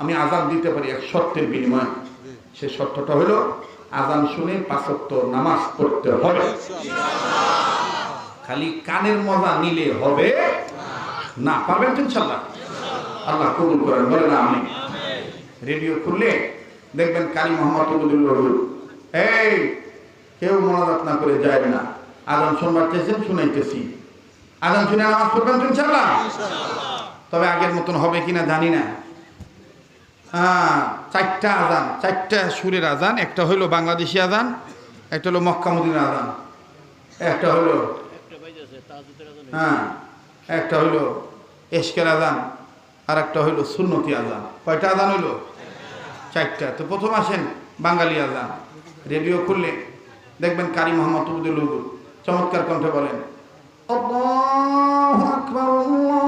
আমি আজান দিতে পারি এক শর্তের বিনিময়ে। সে শর্তটা হলো আজান শুনে পাঁচত্ব নামাজ পড়তে হবে। খালি কানের মজা নিলে হবে না পারবেন তো ইনশাল্লাহ আল্লাহ কবুল করেন বলে না আমি রেডিও খুললে দেখবেন কালী মোহাম্মদ এই কেউ মনাজাত না করে যায় না। আজান শুনবার চেয়েছেন শুনাইতেছি। আজান শুনে নামাজ পড়বেন তো ইনশাল্লাহ তবে আগের মতন হবে কিনা জানি না। হ্যাঁ চারটা আজান, চারটা সুরের আজান, একটা হইল বাংলাদেশি আজান, একটা হলো মক্কা মদিনার আজান, একটা হইল হ্যাঁ একটা হইল এশকের আজান আর একটা হইল সুন্নতি আজান। কয়টা আজান হইল? চারটা। তো প্রথম আসেন বাঙালি আজান। রেডিও খুললে দেখবেন কারি মোহাম্মদ উবুদুল চমৎকার কণ্ঠে বলেন, আল্লাহু আকবার, আল্লাহু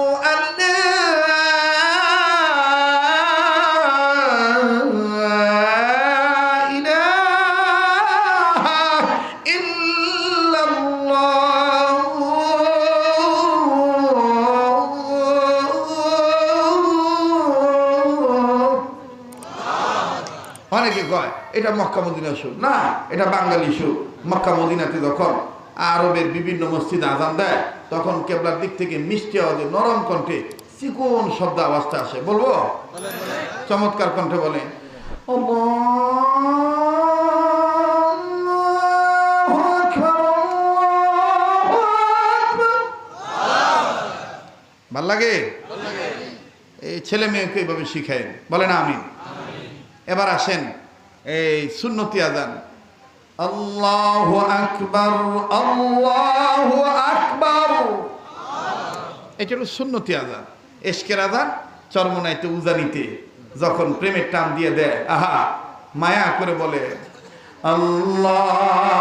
অনেকে কয়? এটা মক্কা মদিনা সুর। না এটা বাঙালি সুর। মক্কা মদিনাতে যখন আরবের বিভিন্ন মসজিদ আজান দেয় তখন কেবলার দিক থেকে মিষ্টি আওয়াজে নরম কণ্ঠে চিকন শব্দ আওয়াজটা আসে। বলব? চমৎকার কণ্ঠে বলে। ভালো লাগে? এই ছেলে মেয়েকে এইভাবে শিখায়। বলে না আমি এবার আসেন, এই সুন্নতি আজান। আল্লাহ আকবর আল্লাহ আকবর। এটা হলো সুন্নতি আজান। এশকের আজান, চরমনাইতে উজানিতে, যখন প্রেমের টান দিয়ে দেয়, আহা, মায়া করে বলে, আল্লাহু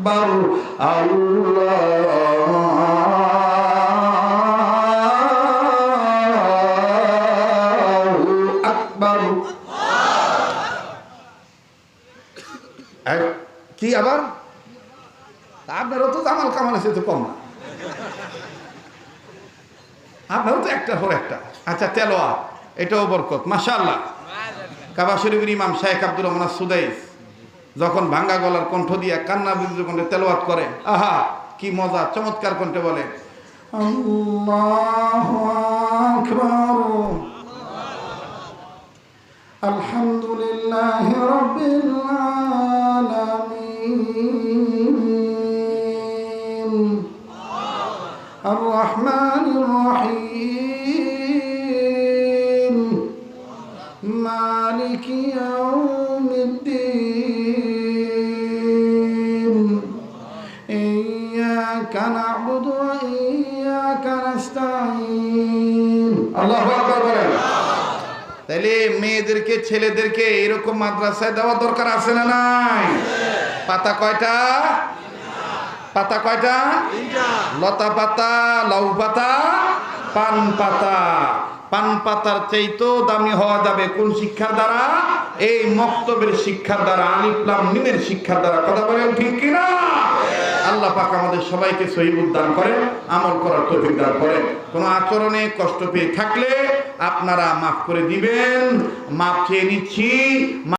আকবার আল্লাহু কি আবার? আপনারও তো জামাল কামাল আছে তো কম না। আপনারও তো একটা পর একটা। আচ্ছা তেলোয়া এটাও বরকত, মাশাআল্লাহ। কাবা শরীফের ইমাম শাহেখ আব্দুর রহমান সুদাইস যখন ভাঙ্গা গলার কণ্ঠ দিয়ে কান্না বিদ্রুপ কণ্ঠে তেলোয়াত করে আহা কি মজা চমৎকার কণ্ঠে বলে আল্লাহু আকবার আলহামদুলিল্লাহ রাব্বিল আলামিন الرحمن الرحيم مالك يوم তাইলে মেয়েদেরকে, ছেলেদেরকে এরকম মাদ্রাসায় দেওয়া দরকার আছে না নাই? পাতা কয়টা? পাতা কয়টা? লতা পাতা, লাউ পাতা, পান পাতা। পান পাতার চাইতেও দামি হওয়া যাবে। কোন শিক্ষার দ্বারা? এই মক্তবের শিক্ষার দ্বারা আলিফলাম নিমের শিক্ষার দ্বারা। কথা বলেন ঠিক কিনা? আল্লাহ পাক আমাদের সবাইকে সহি উদ্দান করেন, আমল করার তৌফিক দান করেন। কোনো আচরণে কষ্ট পেয়ে থাকলে আপনারা মাফ করে দিবেন, মাফ চেয়ে নিচ্ছি